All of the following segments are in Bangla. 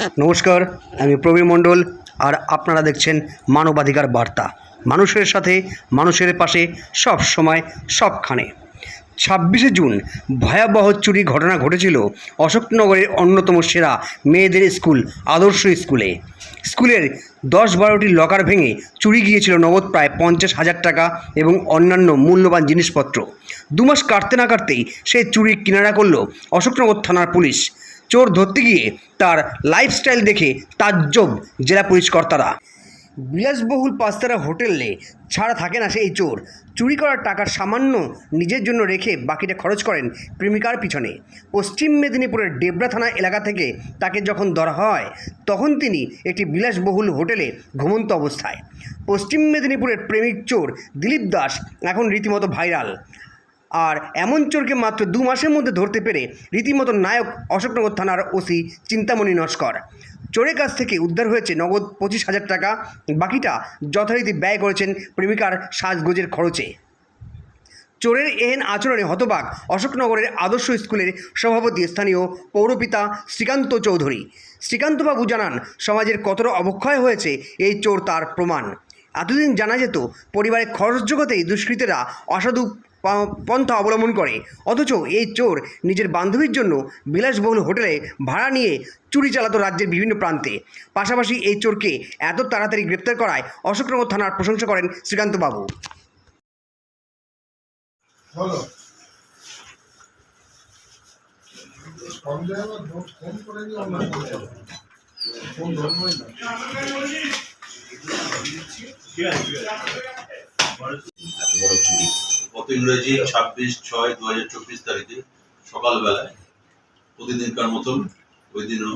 নমস্কার, আমি প্রবীর মণ্ডল আর আপনারা দেখছেন মানবাধিকার বার্তা। মানুষের সাথে, মানুষের পাশে সব সময় সবখানে। ছাব্বিশে জুন ভয়াবহ চুরি ঘটনা ঘটেছিল অশোকনগরের অন্যতম সেরা মেয়েদের স্কুল, আদর্শ স্কুলে। স্কুলের দশ বারোটি লকার ভেঙে চুরি গিয়েছিল নগদ প্রায় পঞ্চাশ হাজার টাকা এবং অন্যান্য মূল্যবান জিনিসপত্র। দু মাস কাটতে না কাটতেই সে চুরি কিনারা করল অশোকনগর থানার পুলিশ। চোর ধরতে গিয়ে তার লাইফস্টাইল দেখে তাজ্জব জেলা পুলিশ কর্তারা। বিলাসবহুল পাঁচতারা হোটেলে ছাড়া থাকে না সেই চোর। চুরি করার টাকার সামান্য নিজের জন্য রেখে বাকিটা খরচ করেন প্রেমিকার পিছনে। পশ্চিম মেদিনীপুরের ডেবরা থানা এলাকা থেকে তাকে যখন ধরা হয়, তখন তিনি একটি বিলাসবহুল হোটেলে ঘুমন্ত অবস্থায়। পশ্চিম মেদিনীপুরের প্রেমিক চোর দিলীপ দাস এখন রীতিমতো ভাইরাল আর এমন চোরকে মাত্র দু মাসের মধ্যে ধরতে পেরে রীতিমতো নায়ক অশোকনগর থানার ওসি চিন্তামণি নস্কর। চোরের কাছ থেকে উদ্ধার হয়েছে নগদ পঁচিশ হাজার টাকা। বাকিটা যথারীতি ব্যয় করেছেন প্রেমিকার সাজগোজের খরচে। চোরের এহেন আচরণে হতবাক অশোকনগরের আদর্শ স্কুলের সভাপতি স্থানীয় পৌরপিতা শ্রীকান্ত চৌধুরী। শ্রীকান্তবাবু জানান, সমাজের কতটা অবক্ষয় হয়েছে এই চোর তার প্রমাণ। এতদিন জানা যেত, পরিবারের খরচ জোগাতেই দুষ্কৃতীরা অসাধু পন্থা অবলম্বন করে। অথচ এই চোর নিজের বান্ধবীর জন্য বিলাসবহুল হোটেলে ভাড়া নিয়ে চুরি চালাতো রাজ্যের বিভিন্ন প্রান্তে। পাশাপাশি এই চোরকে এত তাড়াতাড়ি গ্রেপ্তার করায় অশোকনগর থানার প্রশংসা করেন শ্রীকান্তবাবু। বড় চুরি? গত ইংরেজি ছাব্বিশ ছয় দু হাজার চব্বিশ তারিখে সকালবেলায় প্রতিদিনকার মতন ওই দিনও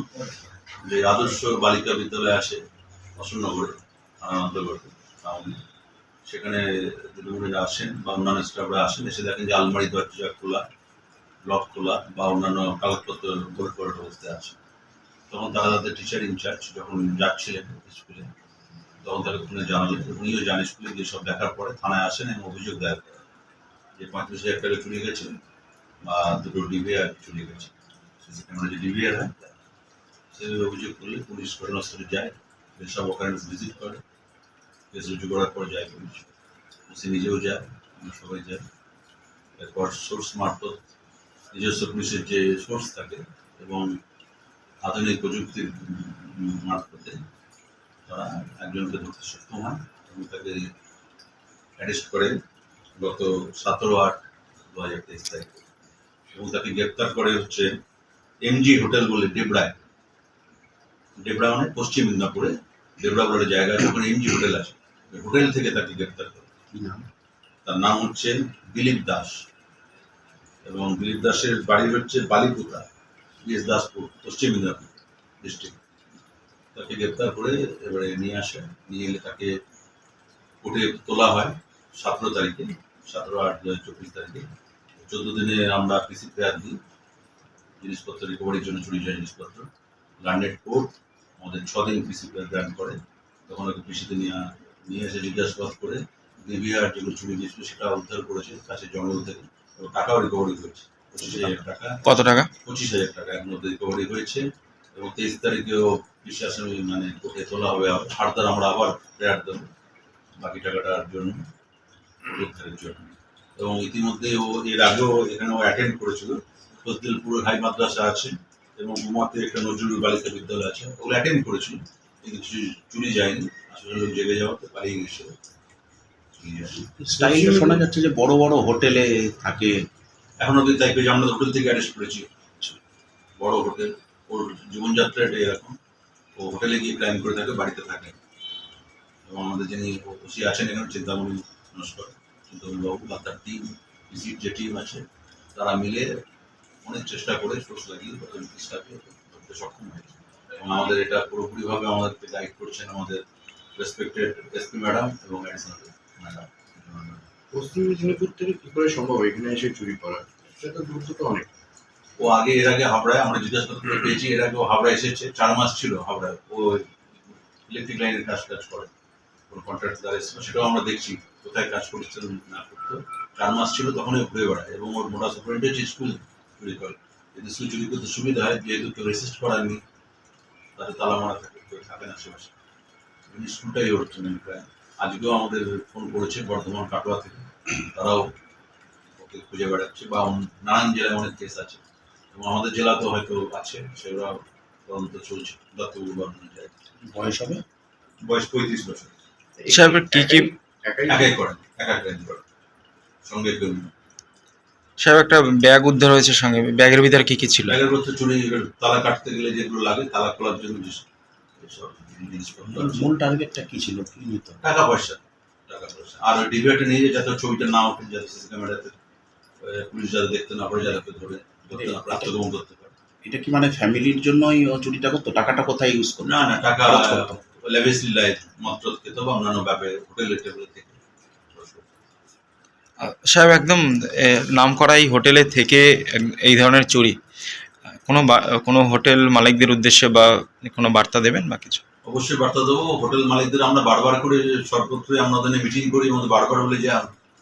যে আদর্শ বালিকা বিদ্যালয়ে আসে অশোকনগরে থানার সেখানে দিদিমণিরা আসেন বা অন্যান্য স্টাফরা আসেন, এসে দেখেন যে আলমারি দরজা খোলা লক খোলা বা অন্যান্য কাগজপত্র বোর্ড করার অবস্থায় আছে। তখন তারা তাদের টিচার ইনচার্জ যখন যাচ্ছিলেন স্কুলে, তখন তাকে ফোনে জানালেন, উনিও জানে স্কুলে গিয়ে সব দেখার পরে থানায় আসেন এবং অভিযোগ দায়ের করেন। যে পঁয়ত্রিশ হাজার টাকা চুরি গেছে বা দুটো ডিভিআর চুরি গেছে ক্যামেরা যে ডিভিআর হয় সেই অভিযোগ করলে পুলিশ ঘটনাস্থলে যায় সব ওখানে ভিজিট করে। কেস রুজু করার পর যায় পুলিশ। সে নিজেও যায় সবাই যায় এরপর সোর্স মারফত নিজস্ব পুলিশের যে সোর্স থাকে এবং আধুনিক প্রযুক্তির মারফতে তারা একজনকে ধরতে সক্ষম হয় এবং তাকে অ্যারেস্ট করে গত সতেরো আট দু হাজার তেইশ তারিখে। এবং তাকে গ্রেপ্তার করে হচ্ছে এমজি হোটেল বলে ডেবরায় ডেবরা মানে পশ্চিম মিদনাপুরে। ডেবরা বলে জায়গা আছে ওখানে এমজি হোটেল আছে। হোটেল থেকে তাকে গ্রেপ্তার করে। তার নাম হচ্ছে দিলীপ দাস। এবং দিলীপ দাসের বাড়ি হচ্ছে বালিপুতা এস দাসপুর পশ্চিম মিদনাপুর ডিস্ট্রিক্ট তাকে গ্রেপ্তার করে এবারে নিয়ে আসে। নিয়ে এলে তাকে কোর্টে তোলা হয়। সতেরো তারিখে সতেরো আট দু হাজার চব্বিশ তারিখে। চোদ্দ দিনে আমরা পিসি ফেয়ার দিই। জিনিসপত্র রিকভারির জন্য চুরি যায় জিনিসপত্র। লান্ডেড কোর্ট আমাদের ছ দিন পিসি ফেয়ার গ্রান্ট করে। তখন ওকে পিসিতে নিয়ে নিয়ে এসে জিজ্ঞাসাবাদ করে ডিভিআর যেগুলো চুরি গিয়েছিল সেটা উদ্ধার করেছে কাছে জঙ্গল থেকে। এবং টাকাও রিকভারি হয়েছে। পঁচিশ হাজার টাকা। কত টাকা? পঁচিশ হাজার টাকা এর মধ্যে রিকভারি হয়েছে। এবং তেইশ তারিখেও বিশ্বাস মানে কোর্টে তোলা হবে। ফার্দার আমরা আবার প্রেয়ার দেবো। বাকি টাকাটার জন্য। উদ্ধারের জন্য এবং ইতিমধ্যে ও এর আগেও এখানে ও অ্যাটেন্ড করেছিল। ফজদিলপুর হাই মাদ্রাসা আছে এবং উমাতে একটা নজরুল বালিকা বিদ্যালয় আছে। ওগুলো অ্যাটেন্ড করেছিল কিন্তু কিছু চুরি যায়নি। আসলে লোক জেগে যাওয়াতে পালিয়ে গেছিল চুরি শোনা যাচ্ছে যে বড় বড় হোটেলে থাকে। এখন অব্দি তাই পেয়েছি। আমরা হোটেল থেকে অ্যারেস্ট করেছি। বড় হোটেল। ওর জীবনযাত্রা এটা এরকম। ও হোটেলে গিয়ে ক্রাইম করে থাকে বাড়িতে থাকে। এবং আমাদের যিনি ওসি আছেন এখানে চিন্তামণি নস্কর চিন্তামণি বা তার টিম পিসির যে টিম আছে তারা মিলে অনেক চেষ্টা করে সোর্স লাগিয়ে কেসটাকে ধরতে সক্ষম হয়েছে। এবং আমাদের এটা পুরোপুরিভাবে আমাদেরকে গাইড করছেন আমাদের রেসপেক্টেড এসপি ম্যাডাম এবং অ্যাডিশনাল ম্যাডাম পশ্চিম মেদিনীপুর থেকে কি করে সম্ভব? এখানে এসে চুরি করা সেটা দূরত্ব তো অনেক। ও আগে এর আগে হাবড়ায় আমরা জিজ্ঞাসা পেয়েছি এর আগে ও হাবড়া এসেছে চার মাস ছিল হাবড়ায়। ও ইলেকট্রিক লাইনের কাজ কাজ করে। কোন কন্ট্রাক্ট দ্বারা এসেছিল সেটাও আমরা দেখছি কোথায় কাজ করছে না করতো চার মাস ছিল তখনই ঘুরে বেড়ায় এবং ওর মোটা সুপারিনটেন্ডেন্ট স্কুল চুরি করে। যদি স্কুল চুরি করতে সুবিধা হয় যেহেতু কেউ রেসিস্ট করারনি তাদের তালা মারা থাকে কেউ থাকেন আশেপাশে। স্কুলটাই হচ্ছে না প্রায়। আজকেও আমাদের ফোন করেছে বর্ধমান কাটোয়া থেকে। তারাও ওকে খুঁজে বেড়াচ্ছে বা নানান জেলায় অনেক কেস আছে। এবং আমাদের জেলাতেও হয়তো আছে সেগুলো তদন্ত চলছে দত্তগুলো বয়স হবে? বয়স পঁয়ত্রিশ বছর। সাহেবের কি কি সাহেব একটা ব্যাগ উদ্ধার হয়েছে সঙ্গে। ব্যাগের ভিতরে কি কি ছিল? ব্যাগের মধ্যে চুরি তালা কাটতে গেলে যেগুলো লাগে তালা খোলার জন্য। মূল টার্গেটটা কি ছিল? কি নিত টাকা পয়সা টাকা পয়সা। আর ওই ডিভিআরটা নিয়ে যাতে ছবিটা না ওঠে যাতে সিসি ক্যামেরাতে পুলিশ যাতে দেখতে না পারে যাতে ধরে ধরতে না পারে আত্মগোপন করতে পারে। এটা কি মানে ফ্যামিলির জন্যই ও চুরিটা করতো? টাকাটা কোথায় ইউজ করতো? না না টাকা করতো। মাত্র খেতে বা অন্যান্য ব্যাপারে হোটেলের টেবিলে থেকে। সাহেব একদম নাম করা এই হোটেলে থেকে এই ধরনের চুরি কোনো কোনো হোটেল মালিকদের উদ্দেশ্যে বা কোনো বার্তা দেবেন বা কিছু? অবশ্যই বার্তা দেবো। হোটেল মালিকদের আমরা বারবার করে সর্বত্রই আমরা ওদের মিটিং করি এবং বারবার বলে যে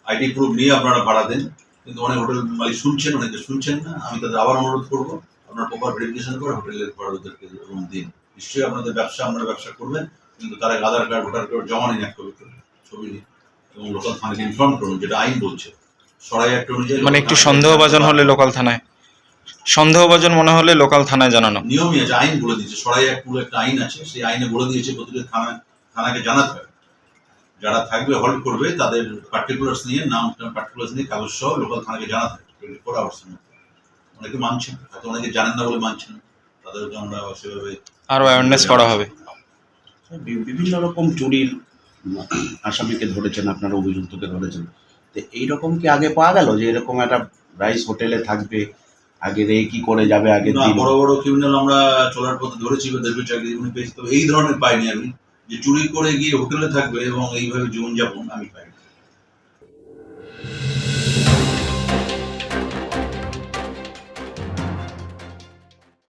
আইডি প্রুফ নিয়ে আপনারা ভাড়া দেন। কিন্তু অনেক হোটেল মালিক শুনছেন অনেকে শুনছেন না। আমি তাদের আবার অনুরোধ করব আপনারা প্রপার ভেরিফিকেশন করে হোটেলের ভাড়াদেরকে রুম দিন। নিশ্চয়ই আপনাদের ব্যবসা আপনারা ব্যবসা করবেন কিন্তু তারা আধার কার্ড ভোটার কার্ড জমা নিন এক কপি করে ছবি নিন এবং লোকাল থানাকে ইনফর্ম করুন যেটা আইন বলছে। সরাই একটা অনুযায়ী মানে একটু সন্দেহভাজন হলে লোকাল থানায়। সন্দেহভাজন মনে হলে লোকাল থানায় জানানো। নিয়মই আছে আইন বলে দিয়েছে। সরাই এক পুরো একটা আইন আছে সেই আইনে বলে দিয়েছে প্রতিটা থানা থানাকে জানাতে হবে। যারা থাকবে হল্ড করবে তাদের পার্টিকুলার্স নিয়ে নাম পার্টিকুলার্স নিয়ে কাগজ সহ লোকাল থানাকে জানাতে হবে। টোয়েন্টি ফোর আওয়ার্সের মধ্যে। অনেকে মানছেন হয়তো অনেকে জানেন না বলে মানছেন তাদেরকে আমরা সেভাবে আরও অ্যাওয়ারনেস করা হবে। বিভিন্ন রকম চুরির আসামিকে ধরেছেন আপনারা অভিযুক্তকে ধরেছেন। তো এইরকম কি আগে পাওয়া গেল যে এরকম একটা রাইস হোটেলে থাকবে আগে রে কি করে যাবে আগে বড় বড় ক্রিমিনাল আমরা চলার পথে ধরেছি বা দেখবে চাকরি জীবনে পেয়েছি তবে এই ধরনের পাইনি আমি। যে চুরি করে গিয়ে হোটেলে থাকবে এবং এইভাবে জীবনযাপন আমি পাইনি।